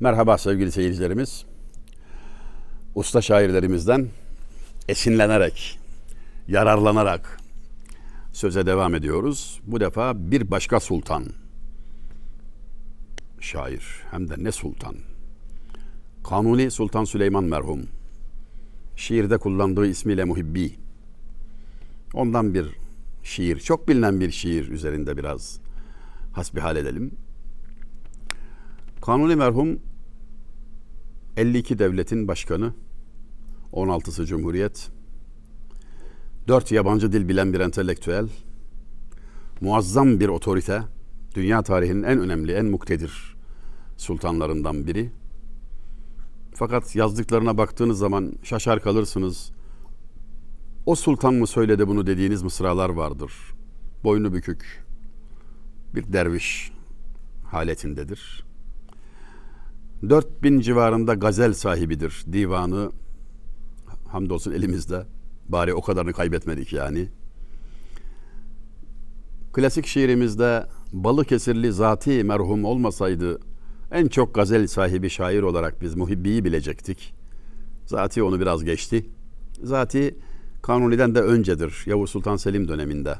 Merhaba sevgili seyircilerimiz. Usta şairlerimizden esinlenerek, yararlanarak söze devam ediyoruz. Bu defa bir başka sultan. Şair hem de ne sultan. Kanuni Sultan Süleyman merhum. Şiirde kullandığı ismiyle Muhibbi. Ondan bir şiir, çok bilinen bir şiir üzerinde biraz hasbihal edelim. Kanuni merhum 52 devletin başkanı, 16'sı Cumhuriyet, 4 yabancı dil bilen bir entelektüel, muazzam bir otorite, dünya tarihinin en önemli, en muktedir sultanlarından biri. Fakat yazdıklarına baktığınız zaman şaşar kalırsınız. O sultan mı söyledi bunu dediğiniz mısralar vardır. Boynu bükük bir derviş haletindedir. 4000 civarında gazel sahibidir. Divanı hamdolsun elimizde. Bari o kadarını kaybetmedik yani. Klasik şiirimizde Balıkesirli zati merhum olmasaydı en çok gazel sahibi şair olarak biz Muhibbi'yi bilecektik. Zati onu biraz geçti. Zati Kanuni'den de öncedir. Yavuz Sultan Selim döneminde.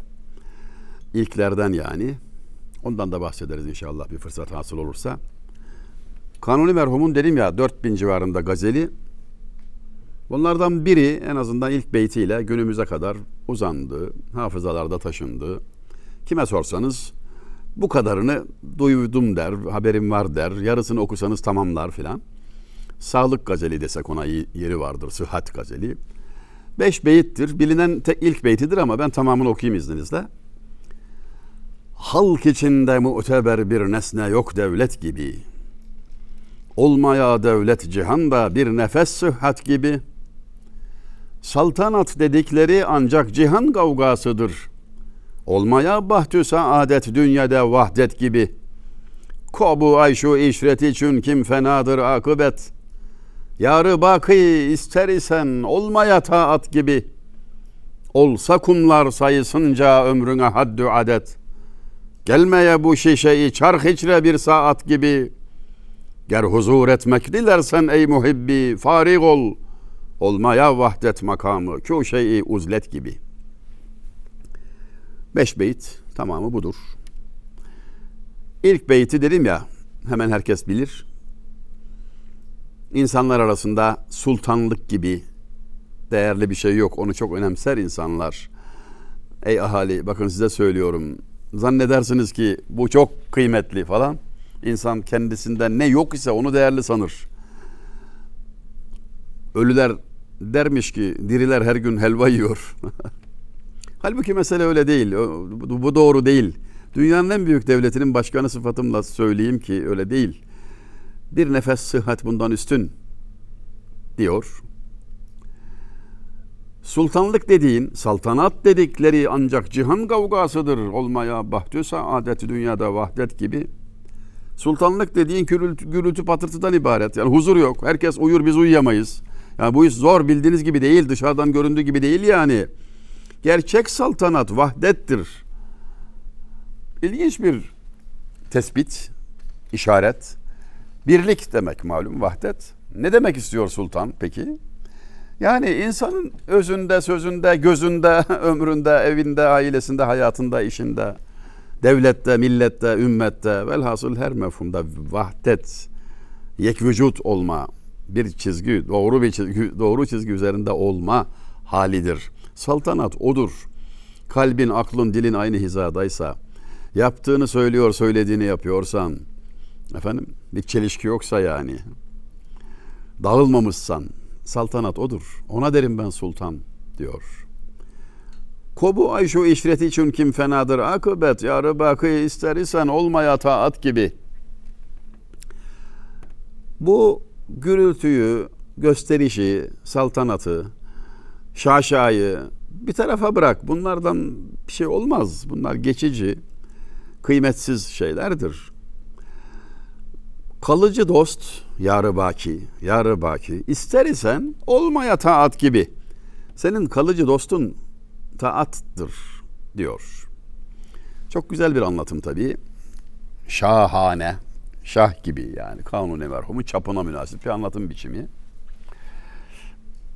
İlklerden yani. Ondan da bahsederiz inşallah bir fırsat hasıl olursa. Kanuni merhumun dedim ya 4000 civarında gazeli. Bunlardan biri en azından ilk beytiyle günümüze kadar uzandı, hafızalarda taşındı. Kime sorsanız bu kadarını duydum der, haberim var der, yarısını okusanız tamamlar filan. Sağlık gazeli desek ona yeri vardır, sıhhat gazeli. Beş beyittir, bilinen tek ilk beytidir ama ben tamamını okuyayım izninizle. Halk içinde muteber bir nesne yok devlet gibi. Olmaya devlet cihanda bir nefes sıhhat gibi. Saltanat dedikleri ancak cihan kavgasıdır. Olmaya bahtü saadet dünyada vahdet gibi. Kobu ayşu işret için kim fenadır akıbet. Yarı bakı ister isen olmaya taat gibi. Olsa kumlar sayısınca ömrüne haddü adet. Gelmeye bu şişeyi çark içre bir saat gibi. Ger huzur etmek dilersen ey muhibbi farig ol. Olmaya vahdet makamı kü şeyi uzlet gibi. Beş beyit tamamı budur. İlk beyti dedim ya hemen herkes bilir. İnsanlar arasında sultanlık gibi değerli bir şey yok. Onu çok önemser insanlar. Ey ahali bakın size söylüyorum. Zannedersiniz ki bu çok kıymetli falan. İnsan kendisinden ne yok ise onu değerli sanır. Ölüler dermiş ki diriler her gün helva yiyor. Halbuki mesele öyle değil. Bu doğru değil. Dünyanın en büyük devletinin başkanı sıfatımla söyleyeyim ki öyle değil. Bir nefes sıhhat bundan üstün diyor. Sultanlık dediğin, saltanat dedikleri ancak cihan kavgasıdır olmaya bahtü saadeti dünyada vahdet gibi. Sultanlık dediğin gürültü, gürültü patırtıdan ibaret. Yani huzur yok. Herkes uyur biz uyuyamayız. Yani bu iş zor bildiğiniz gibi değil. Dışarıdan göründüğü gibi değil yani. Gerçek saltanat vahdettir. İlginç bir tespit, işaret. Birlik demek malum vahdet. Ne demek istiyor sultan peki? Yani insanın özünde, sözünde, gözünde, ömründe, evinde, ailesinde, hayatında, işinde, devlette, millette, ümmette, velhasıl her mefhumda vahdet, yek vücut olma, bir çizgi, doğru bir çizgi, doğru çizgi üzerinde olma halidir. Saltanat odur. Kalbin, aklın, dilin aynı hizadaysa, yaptığını söylüyor, söylediğini yapıyorsan, efendim bir çelişki yoksa yani, dağılmamışsan, saltanat odur. Ona derim ben sultan diyor. Kobu ay şu işreti için kim fenadır akıbet yarı bakı ister isen olmaya taat gibi. Bu gürültüyü, gösterişi, saltanatı, şaşayı bir tarafa bırak. Bunlardan bir şey olmaz. Bunlar geçici, kıymetsiz şeylerdir. Kalıcı dost, yarı baki, yarı baki. İster isen olmaya taat gibi. Senin kalıcı dostun taattır diyor. Çok güzel bir anlatım tabii. Şahane. şah gibi yani kanuni merhumun çapına münasip bir anlatım biçimi.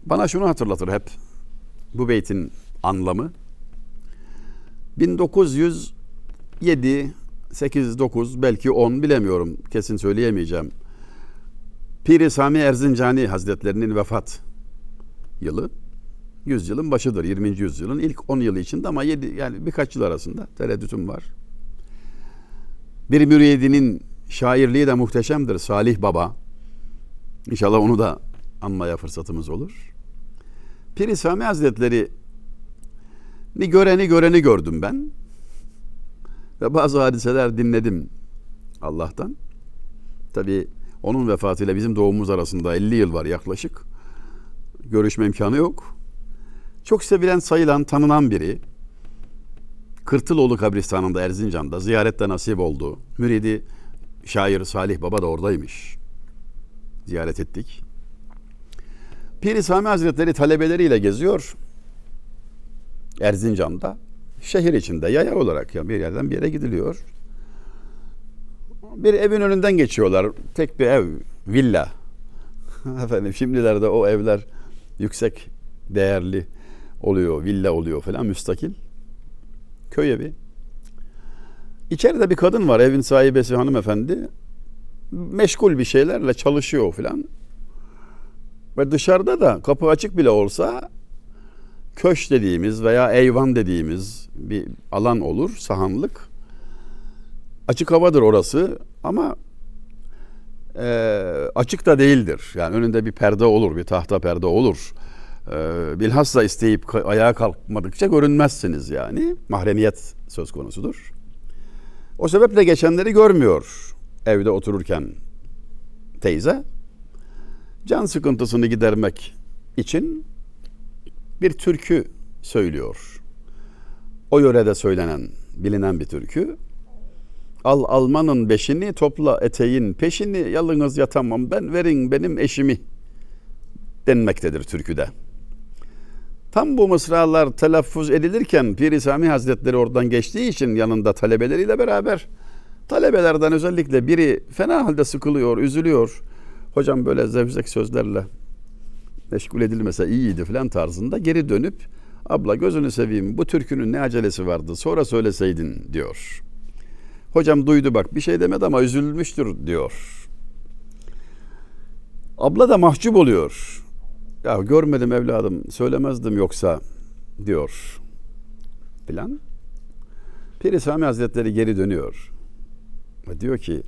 Bana şunu hatırlatır hep bu beytin anlamı. 1907, 8, 9 belki 10 bilemiyorum kesin söyleyemeyeceğim. Piri Sami Erzincani Hazretlerinin vefat yılı. Yüzyılın başıdır. 20. yüzyılın ilk 10 yılı içinde ama 7 yani birkaç yıl arasında tereddütüm var. Bir müridinin şairliği de muhteşemdir. Salih Baba. İnşallah onu da anmaya fırsatımız olur. Piri Sami Hazretleri ni göreni göreni gördüm ben. Ve bazı hadiseler dinledim Allah'tan. Tabii onun vefatıyla bizim doğumumuz arasında 50 yıl var yaklaşık. Görüşme imkanı yok. Çok sevilen, sayılan, tanınan biri. Kırtıloğlu kabristanında Erzincan'da ziyarette nasip oldu. Müridi şair Salih Baba da oradaymış. Ziyaret ettik. Piri Sami Hazretleri talebeleriyle geziyor. Erzincan'da. Şehir içinde yaya olarak ya bir yerden bir yere gidiliyor. Bir evin önünden geçiyorlar. Tek bir ev, villa. Efendim şimdilerde o evler yüksek değerli oluyor, villa oluyor falan müstakil. Köy evi. İçeride bir kadın var, evin sahibesi hanımefendi. Meşgul bir şeylerle çalışıyor falan. Ve dışarıda da kapı açık bile olsa köş dediğimiz veya eyvan dediğimiz bir alan olur, sahanlık. Açık havadır orası ama e, açık da değildir. Yani önünde bir perde olur, bir tahta perde olur. E, bilhassa isteyip ayağa kalkmadıkça görünmezsiniz yani. Mahremiyet söz konusudur. O sebeple geçenleri görmüyor evde otururken teyze. Can sıkıntısını gidermek için bir türkü söylüyor. O yörede söylenen, bilinen bir türkü. Al almanın beşini, topla eteğin peşini, yalınız yatamam ben, verin benim eşimi denmektedir türküde. Tam bu mısralar telaffuz edilirken Piri Sami Hazretleri oradan geçtiği için yanında talebeleriyle beraber talebelerden özellikle biri fena halde sıkılıyor, üzülüyor. Hocam böyle zevzek sözlerle meşgul edilmese iyiydi falan tarzında geri dönüp abla gözünü seveyim bu türkünün ne acelesi vardı sonra söyleseydin diyor. Hocam duydu bak bir şey demedi ama üzülmüştür diyor. Abla da mahcup oluyor. Ya görmedim evladım söylemezdim yoksa diyor filan. Piri Sami Hazretleri geri dönüyor. Ve diyor ki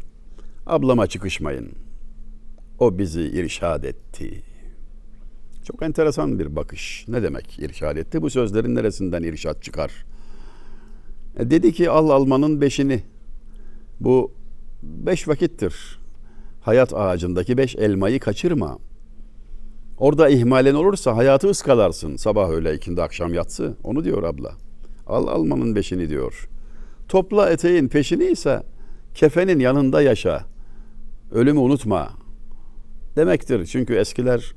ablama çıkışmayın. O bizi irşad etti. Çok enteresan bir bakış. Ne demek irşad etti? Bu sözlerin neresinden irşad çıkar? E dedi ki al almanın beşini. Bu beş vakittir. Hayat ağacındaki beş elmayı kaçırma. Orada ihmalen olursa hayatı ıskalarsın. Sabah öğle ikindi akşam yatsı. Onu diyor abla. Al almanın beşini diyor. Topla eteğin peşini ise kefenin yanında yaşa. Ölümü unutma. Demektir. Çünkü eskiler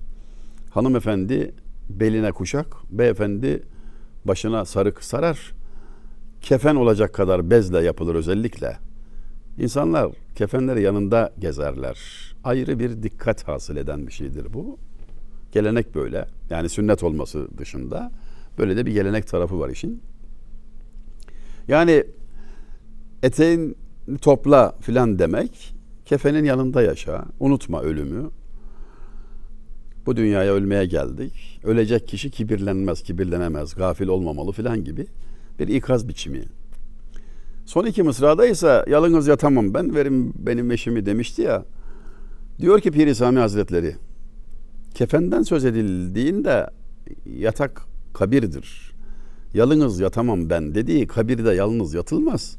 hanımefendi beline kuşak, beyefendi başına sarık sarar. Kefen olacak kadar bezle yapılır özellikle. İnsanlar kefenleri yanında gezerler. Ayrı bir dikkat hasıl eden bir şeydir bu. Gelenek böyle. Yani sünnet olması dışında böyle de bir gelenek tarafı var işin. Yani eteğin topla filan demek kefenin yanında yaşa. Unutma ölümü. Bu dünyaya ölmeye geldik. Ölecek kişi kibirlenmez, kibirlenemez, gafil olmamalı filan gibi bir ikaz biçimi. Son iki mısrada ise yalınız yatamam ben verin benim eşimi demişti ya. Diyor ki Piri Sami Hazretleri kefenden söz edildiğinde yatak kabirdir. Yalınız yatamam ben dediği kabirde yalnız yatılmaz.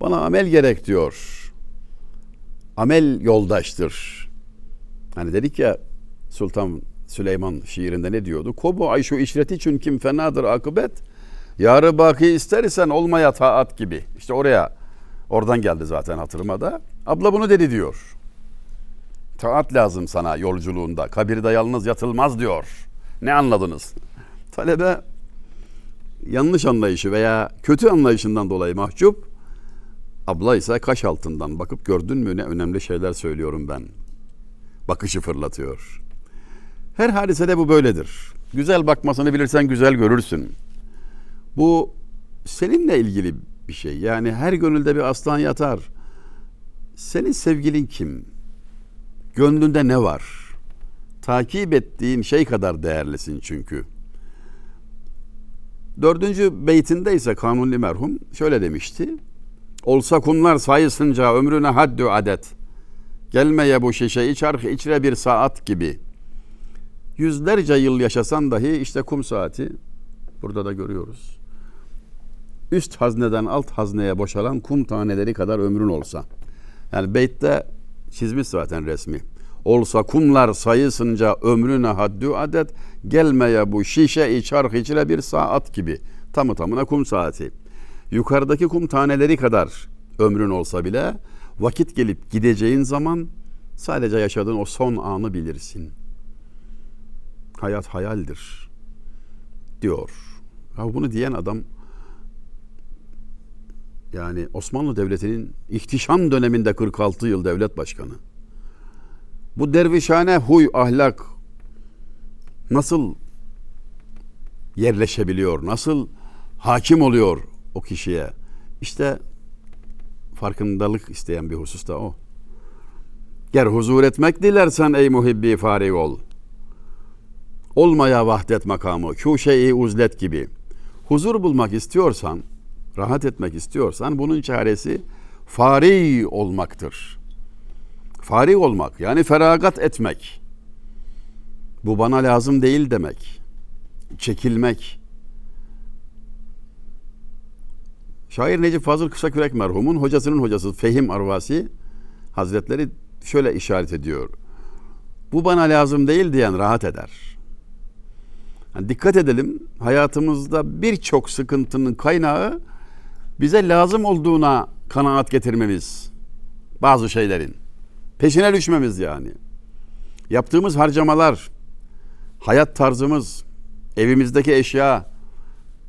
Bana amel gerek diyor. Amel yoldaştır. Hani dedik ya Sultan Süleyman şiirinde ne diyordu? Kobu ay şu işreti için kim fenadır akıbet. Yarı baki istersen olmaya taat gibi. İşte oraya oradan geldi zaten hatırıma da. Abla bunu dedi diyor. Taat lazım sana yolculuğunda. Kabirde yalnız yatılmaz diyor. Ne anladınız? Talebe yanlış anlayışı veya kötü anlayışından dolayı mahcup. Abla ise kaş altından bakıp gördün mü ne önemli şeyler söylüyorum ben. Bakışı fırlatıyor. Her hadisede bu böyledir. Güzel bakmasını bilirsen güzel görürsün. Bu seninle ilgili bir şey. Yani her gönülde bir aslan yatar. Senin sevgilin kim? Gönlünde ne var? Takip ettiğin şey kadar değerlisin çünkü. Dördüncü beytinde ise Kanuni merhum şöyle demişti. Olsa kumlar sayısınca ömrüne haddü adet. Gelmeye bu şişe içer içre bir saat gibi. Yüzlerce yıl yaşasan dahi işte kum saati burada da görüyoruz. Üst hazneden alt hazneye boşalan kum taneleri kadar ömrün olsa. Yani beytte çizmiş zaten resmi. Olsa kumlar sayısınca ömrüne haddü adet gelmeye bu şişe içar içre bir saat gibi. Tamı tamına kum saati. Yukarıdaki kum taneleri kadar ömrün olsa bile vakit gelip gideceğin zaman sadece yaşadığın o son anı bilirsin. Hayat hayaldir diyor. Ya bunu diyen adam yani Osmanlı Devleti'nin ihtişam döneminde 46 yıl devlet başkanı. Bu dervişhane huy ahlak nasıl yerleşebiliyor? Nasıl hakim oluyor o kişiye? İşte farkındalık isteyen bir husus da o. Ger huzur etmek dilersen ey muhibbi farig ol. Olmaya vahdet makamı, şu şeyi uzlet gibi. Huzur bulmak istiyorsan, rahat etmek istiyorsan bunun çaresi fari olmaktır. Fari olmak yani feragat etmek. Bu bana lazım değil demek. Çekilmek. Şair Necip Fazıl Kısakürek merhumun hocasının hocası Fehim Arvasi Hazretleri şöyle işaret ediyor. Bu bana lazım değil diyen rahat eder. Yani dikkat edelim hayatımızda birçok sıkıntının kaynağı bize lazım olduğuna kanaat getirmemiz. Bazı şeylerin. Peşine düşmemiz yani. Yaptığımız harcamalar, hayat tarzımız, evimizdeki eşya.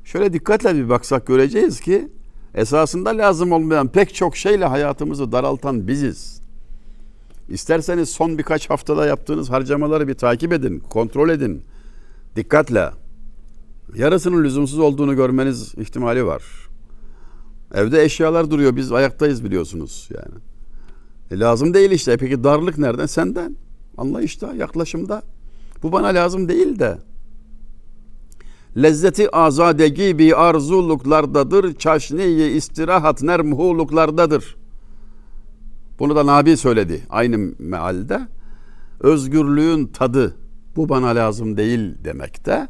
Şöyle dikkatle bir baksak göreceğiz ki esasında lazım olmayan pek çok şeyle hayatımızı daraltan biziz. İsterseniz son birkaç haftada yaptığınız harcamaları bir takip edin, kontrol edin. Dikkatle. Yarısının lüzumsuz olduğunu görmeniz ihtimali var. Evde eşyalar duruyor. Biz ayaktayız biliyorsunuz yani. E lazım değil işte. Peki darlık nereden? Senden. Anlayışta, yaklaşımda. Bu bana lazım değil de. Lezzeti azadegi bir arzuluklardadır. Çaşniyi istirahat nermuhuluklardadır. Bunu da Nabi söyledi aynı mealde. Özgürlüğün tadı bu bana lazım değil demekte.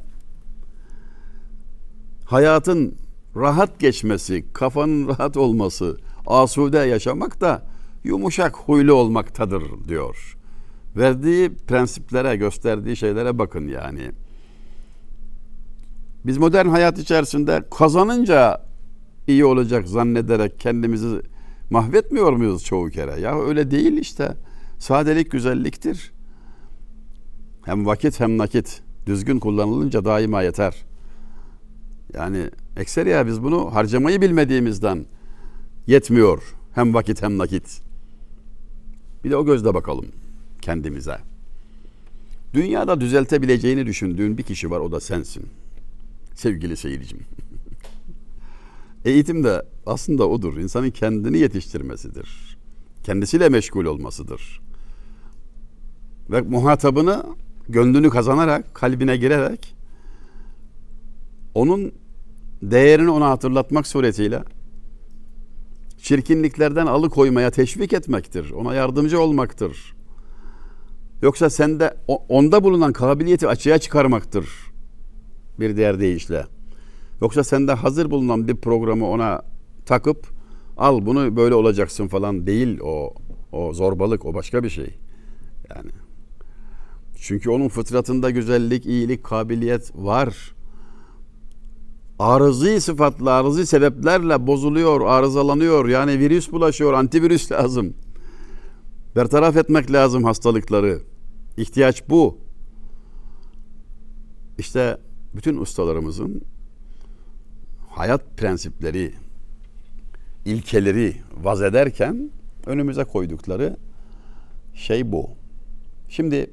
Hayatın rahat geçmesi, kafanın rahat olması, asude yaşamak da yumuşak huylu olmaktadır diyor. Verdiği prensiplere, gösterdiği şeylere bakın yani. Biz modern hayat içerisinde kazanınca iyi olacak zannederek kendimizi mahvetmiyor muyuz çoğu kere? Ya öyle değil işte. Sadelik güzelliktir. Hem vakit hem nakit düzgün kullanılınca daima yeter. Yani ekseriya biz bunu harcamayı bilmediğimizden yetmiyor. Hem vakit hem nakit. Bir de o gözle bakalım kendimize. Dünyada düzeltebileceğini düşündüğün bir kişi var o da sensin. Sevgili seyircim. Eğitim de aslında odur. İnsanın kendini yetiştirmesidir. Kendisiyle meşgul olmasıdır. Ve muhatabını gönlünü kazanarak, kalbine girerek onun değerini ona hatırlatmak suretiyle çirkinliklerden alıkoymaya teşvik etmektir. Ona yardımcı olmaktır. Yoksa sende onda bulunan kabiliyeti açığa çıkarmaktır. Bir diğer deyişle. Yoksa sende hazır bulunan bir programı ona takıp al bunu böyle olacaksın falan değil o o zorbalık o başka bir şey. Yani çünkü onun fıtratında güzellik, iyilik, kabiliyet var. Arızi sıfatla, arızi sebeplerle bozuluyor, arızalanıyor. Yani virüs bulaşıyor, antivirüs lazım. Bertaraf etmek lazım hastalıkları. İhtiyaç bu. İşte bütün ustalarımızın hayat prensipleri, ilkeleri vaz ederken önümüze koydukları şey bu. Şimdi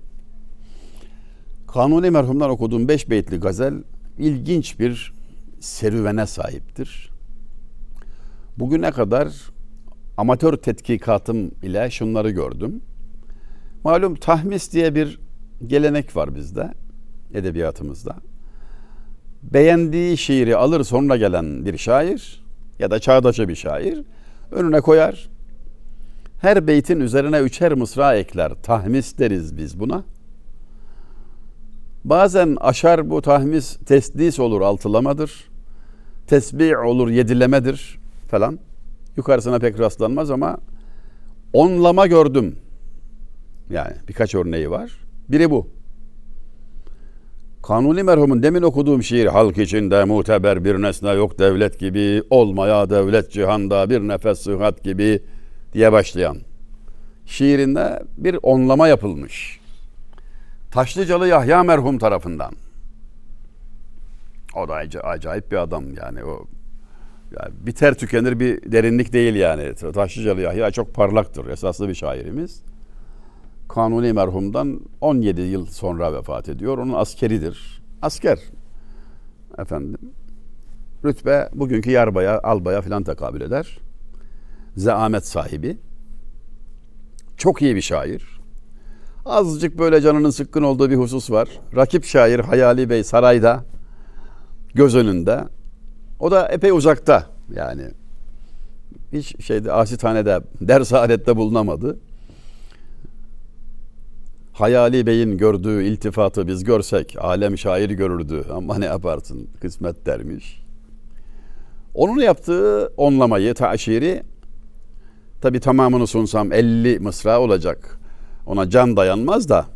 Kanuni merhumdan okuduğum beş beytli gazel ilginç bir serüvene sahiptir. Bugüne kadar amatör tetkikatım ile şunları gördüm. Malum tahmis diye bir gelenek var bizde, edebiyatımızda. Beğendiği şiiri alır sonra gelen bir şair ya da çağdaşı bir şair önüne koyar. Her beytin üzerine üçer mısra ekler. Tahmis deriz biz buna. Bazen aşar bu tahmis tesdis olur altılamadır. Tesbih olur yedilemedir falan. Yukarısına pek rastlanmaz ama onlama gördüm. Yani birkaç örneği var. Biri bu. Kanuni merhumun demin okuduğum şiir halk içinde muteber bir nesne yok devlet gibi olmaya devlet cihanda bir nefes sıhhat gibi diye başlayan şiirinde bir onlama yapılmış. Taşlıcalı Yahya merhum tarafından. O da ac- acayip bir adam yani o yani biter tükenir bir derinlik değil yani. Taşlıcalı Yahya çok parlaktır. Esaslı bir şairimiz. Kanuni merhumdan 17 yıl sonra vefat ediyor. Onun askeridir. Asker. Efendim. Rütbe bugünkü yarbaya, albaya filan tekabül eder. Zeamet sahibi. Çok iyi bir şair. Azıcık böyle canının sıkkın olduğu bir husus var. Rakip şair Hayali Bey sarayda göz önünde. O da epey uzakta yani. Hiç şeyde asithanede, ders alette bulunamadı. Hayali Bey'in gördüğü iltifatı biz görsek alem şair görürdü ama ne yaparsın kısmet dermiş. Onun yaptığı onlamayı, taşiri tabi tamamını sunsam 50 mısra olacak. Ona can dayanmaz da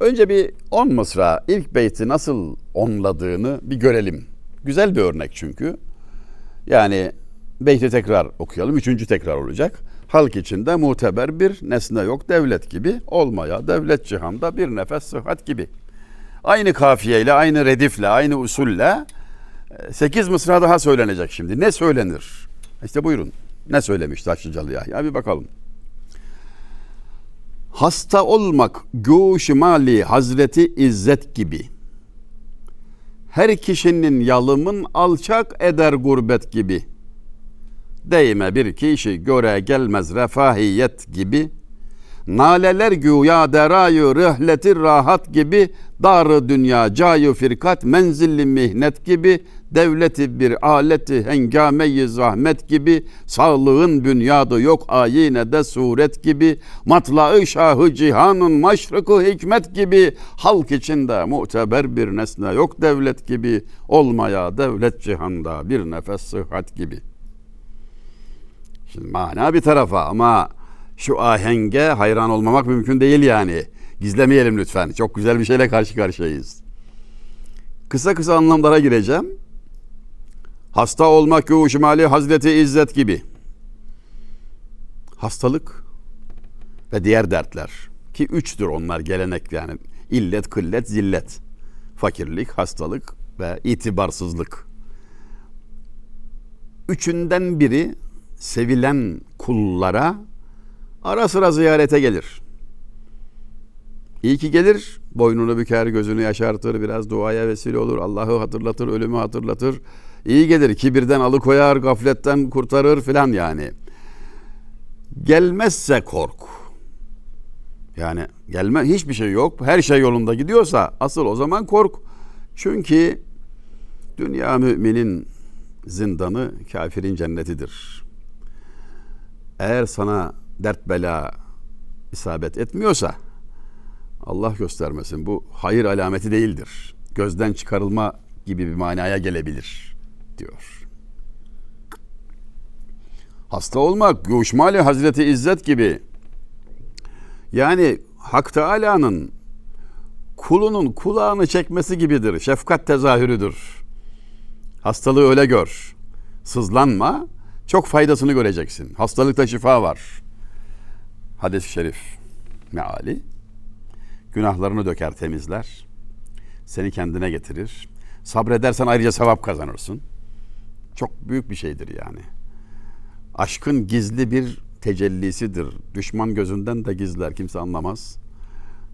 önce bir 10 mısra ilk beyti nasıl onladığını bir görelim. Güzel bir örnek çünkü. Yani beyti tekrar okuyalım. Üçüncü tekrar olacak. Halk içinde muteber bir nesne yok devlet gibi olmaya devlet cihanda bir nefes sıhhat gibi. Aynı kafiyeyle, aynı redifle, aynı usulle 8 mısra daha söylenecek şimdi. Ne söylenir? İşte buyurun. Ne söylemiş Taşlıcalı Yahya? Bir bakalım. Hasta olmak göğüşü mali Hazreti İzzet gibi. Her kişinin yalımın alçak eder gurbet gibi. Değme bir kişi göre gelmez refahiyet gibi. Naleler güya derayı rıhletir rahat gibi. Darı dünya cayı firkat menzilli mihnet gibi. Devleti bir aleti hengameyi zahmet gibi. Sağlığın bünyadı yok ayine de suret gibi. Matlaı şahı cihanın maşrıkı hikmet gibi. Halk içinde muteber bir nesne yok devlet gibi. Olmaya devlet cihanda bir nefes sıhhat gibi.'' Şimdi mana bir tarafa ama şu ahenge hayran olmamak mümkün değil yani. Gizlemeyelim lütfen. Çok güzel bir şeyle karşı karşıyayız. Kısa kısa anlamlara gireceğim. Hasta olmak mali Hazreti İzzet gibi. Hastalık ve diğer dertler ki üçtür onlar gelenek yani illet, kıllet, zillet. Fakirlik, hastalık ve itibarsızlık. Üçünden biri sevilen kullara ara sıra ziyarete gelir. İyi ki gelir, boynunu büker, gözünü yaşartır, biraz duaya vesile olur, Allah'ı hatırlatır, ölümü hatırlatır. İyi gelir, kibirden alıkoyar, gafletten kurtarır filan yani. Gelmezse kork. Yani gelme hiçbir şey yok, her şey yolunda gidiyorsa asıl o zaman kork. Çünkü dünya müminin zindanı kafirin cennetidir eğer sana dert bela isabet etmiyorsa Allah göstermesin bu hayır alameti değildir. Gözden çıkarılma gibi bir manaya gelebilir diyor. Hasta olmak Guşmali Hazreti İzzet gibi yani Hak Teala'nın kulunun kulağını çekmesi gibidir. Şefkat tezahürüdür. Hastalığı öyle gör. Sızlanma, çok faydasını göreceksin. Hastalıkta şifa var. Hadis-i şerif meali. Günahlarını döker, temizler. Seni kendine getirir. Sabredersen ayrıca sevap kazanırsın. Çok büyük bir şeydir yani. aşkın gizli bir tecellisidir. Düşman gözünden de gizler kimse anlamaz.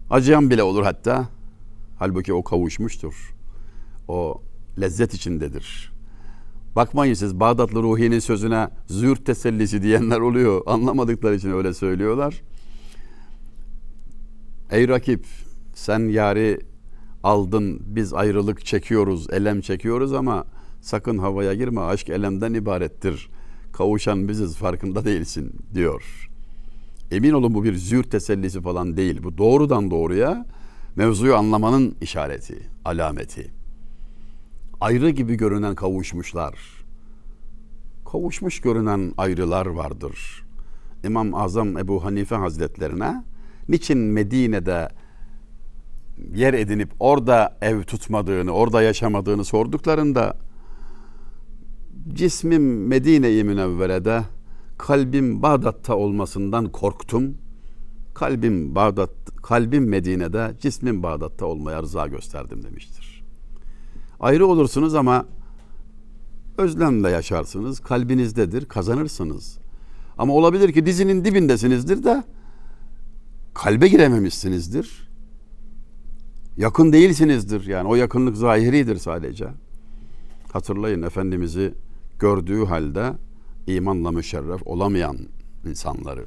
Acıyan bile olur hatta. Halbuki o kavuşmuştur. O lezzet içindedir. Bakmayın siz Bağdatlı Ruhi'nin sözüne züğürt tesellisi diyenler oluyor. Anlamadıkları için öyle söylüyorlar. Ey rakip sen yari aldın biz ayrılık çekiyoruz, elem çekiyoruz ama sakın havaya girme aşk elemden ibarettir. Kavuşan biziz farkında değilsin diyor. Emin olun bu bir züğürt tesellisi falan değil. Bu doğrudan doğruya mevzuyu anlamanın işareti, alameti. Ayrı gibi görünen kavuşmuşlar. Kavuşmuş görünen ayrılar vardır. İmam Azam Ebu Hanife Hazretlerine niçin Medine'de yer edinip orada ev tutmadığını, orada yaşamadığını sorduklarında cismim Medine-i Münevvere'de kalbim Bağdat'ta olmasından korktum. Kalbim Bağdat, kalbim Medine'de, cismim Bağdat'ta olmaya rıza gösterdim demiştir. Ayrı olursunuz ama özlemle yaşarsınız, kalbinizdedir, kazanırsınız. Ama olabilir ki dizinin dibindesinizdir de kalbe girememişsinizdir. Yakın değilsinizdir. Yani o yakınlık zahiridir sadece. Hatırlayın Efendimiz'i gördüğü halde imanla müşerref olamayan insanları.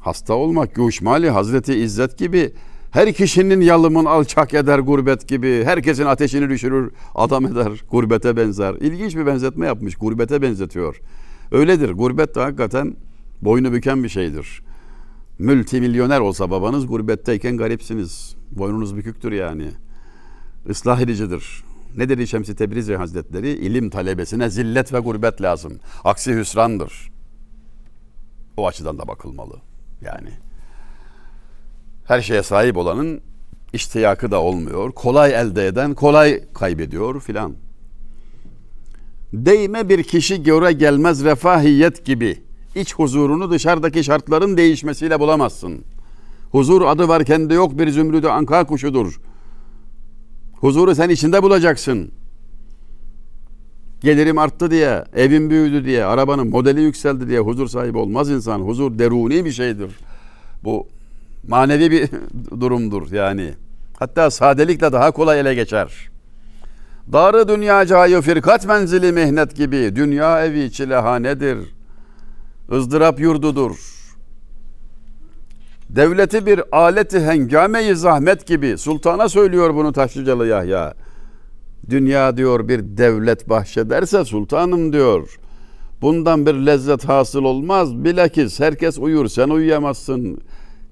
Hasta olmak göçmali Hazreti İzzet gibi her kişinin yalımın alçak eder gurbet gibi. Herkesin ateşini düşürür, adam eder, gurbete benzer. İlginç bir benzetme yapmış, gurbete benzetiyor. Öyledir, gurbet de hakikaten boynu büken bir şeydir. Multimilyoner olsa babanız gurbetteyken garipsiniz. Boynunuz büküktür yani. Islah edicidir. Ne dedi Şemsi Tebrizi Hazretleri? İlim talebesine zillet ve gurbet lazım. Aksi hüsrandır. O açıdan da bakılmalı. Yani her şeye sahip olanın iştiyakı da olmuyor. Kolay elde eden kolay kaybediyor filan. Değme bir kişi göre gelmez refahiyet gibi. İç huzurunu dışarıdaki şartların değişmesiyle bulamazsın. Huzur adı var kendi yok bir zümrüdü anka kuşudur. Huzuru sen içinde bulacaksın. Gelirim arttı diye, evim büyüdü diye, arabanın modeli yükseldi diye huzur sahibi olmaz insan. Huzur deruni bir şeydir. Bu manevi bir durumdur yani. Hatta sadelikle daha kolay ele geçer. Darı dünya cayı firkat menzili mihnet gibi. Dünya evi çilehanedir. ızdırap yurdudur. Devleti bir aleti hengame-i zahmet gibi. Sultana söylüyor bunu Taşlıcalı Yahya. Dünya diyor bir devlet bahşederse sultanım diyor. Bundan bir lezzet hasıl olmaz. Bilakis herkes uyur sen uyuyamazsın.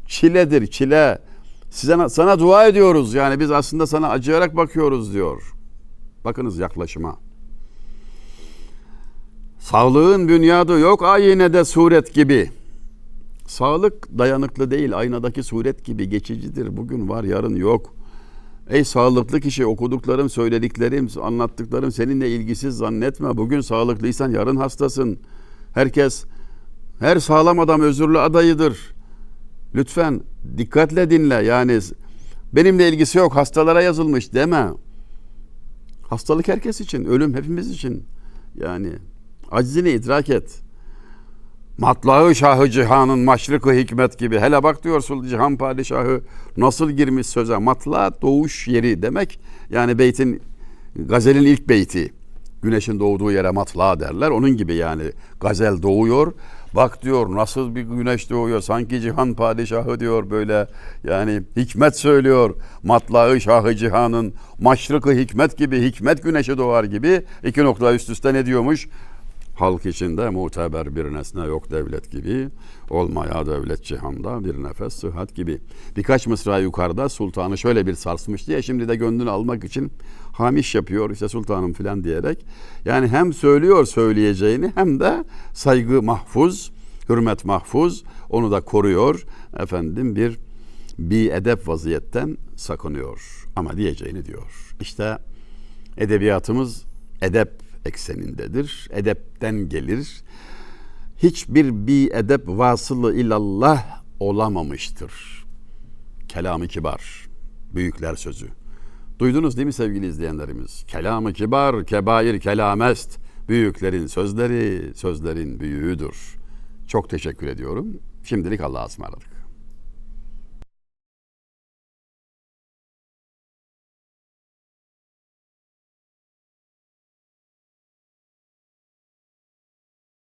Çiledir çile. Size, sana dua ediyoruz yani biz aslında sana acıyarak bakıyoruz diyor. Bakınız yaklaşıma. Sağlığın bünyadı yok ayinede suret gibi. Sağlık dayanıklı değil aynadaki suret gibi geçicidir. Bugün var yarın yok. Ey sağlıklı kişi okuduklarım, söylediklerim, anlattıklarım seninle ilgisiz zannetme. Bugün sağlıklıysan yarın hastasın. Herkes, her sağlam adam özürlü adayıdır. Lütfen dikkatle dinle. Yani benimle ilgisi yok hastalara yazılmış deme. Hastalık herkes için, ölüm hepimiz için. Yani aczini idrak et. Matlağı Şahı Cihan'ın maşrıkı hikmet gibi. Hele bak diyor Sultan Cihan Padişahı nasıl girmiş söze. Matla doğuş yeri demek. Yani beytin, gazelin ilk beyti. Güneşin doğduğu yere matla derler. Onun gibi yani gazel doğuyor. Bak diyor nasıl bir güneş doğuyor. Sanki Cihan Padişahı diyor böyle. Yani hikmet söylüyor. Matlağı Şahı Cihan'ın maşrıkı hikmet gibi. Hikmet güneşi doğar gibi. iki nokta üst üste ne diyormuş? Halk içinde muteber bir nesne yok devlet gibi, olmaya devlet cihanda bir nefes sıhhat gibi. Birkaç mısra yukarıda sultanı şöyle bir sarsmış diye şimdi de gönlünü almak için hamiş yapıyor işte sultanım filan diyerek. Yani hem söylüyor söyleyeceğini hem de saygı mahfuz, hürmet mahfuz onu da koruyor. Efendim bir bir edep vaziyetten sakınıyor ama diyeceğini diyor. İşte edebiyatımız edep eksenindedir. Edepten gelir. Hiçbir bi edep vasılı ilallah olamamıştır. Kelamı kibar. Büyükler sözü. Duydunuz değil mi sevgili izleyenlerimiz? Kelamı kibar, kebair kelamest. Büyüklerin sözleri, sözlerin büyüğüdür. Çok teşekkür ediyorum. Şimdilik Allah'a ısmarladık.